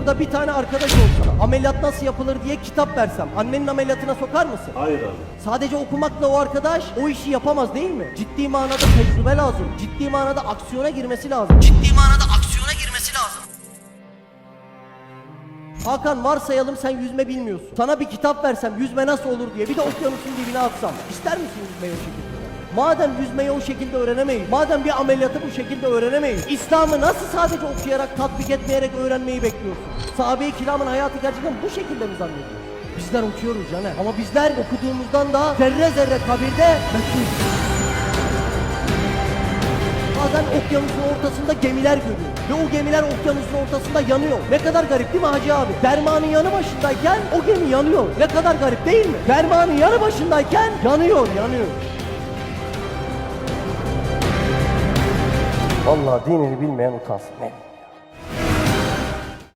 şurada bir tane arkadaş olsa ameliyat nasıl yapılır diye kitap versem annenin ameliyatına sokar mısın? Hayır abi. Sadece okumakla o arkadaş o işi yapamaz değil mi? Ciddi manada tecrübe lazım. Ciddi manada aksiyona girmesi lazım. Ciddi manada aksiyona girmesi lazım. Hakan varsayalım sen yüzme bilmiyorsun. Sana bir kitap versem yüzme nasıl olur diye bir de okyanusun dibine atsam. İster misin yüzmeyi o şekilde? Madem yüzmeyi o şekilde öğrenemeyiz, madem bir ameliyatı bu şekilde öğrenemeyiz, İslam'ı nasıl sadece okuyarak, tatbik etmeyerek öğrenmeyi bekliyorsun? Sahabe-i kiramın hayatı gerçekten bu şekilde mi zannediyorsun? Bizler okuyoruz Caner ama bizler okuduğumuzdan da zerre zerre kabirde mesulüz. Bazen okyanusun ortasında gemiler görüyor. Ve o gemiler okyanusun ortasında yanıyor. Ne kadar garip değil mi Hacı abi? Dermanın yanı başındayken o gemi yanıyor. Ne kadar garip değil mi? Dermanın yanı başındayken yanıyor, yanıyor. Vallahi dinini bilmeyen utansın. Ne?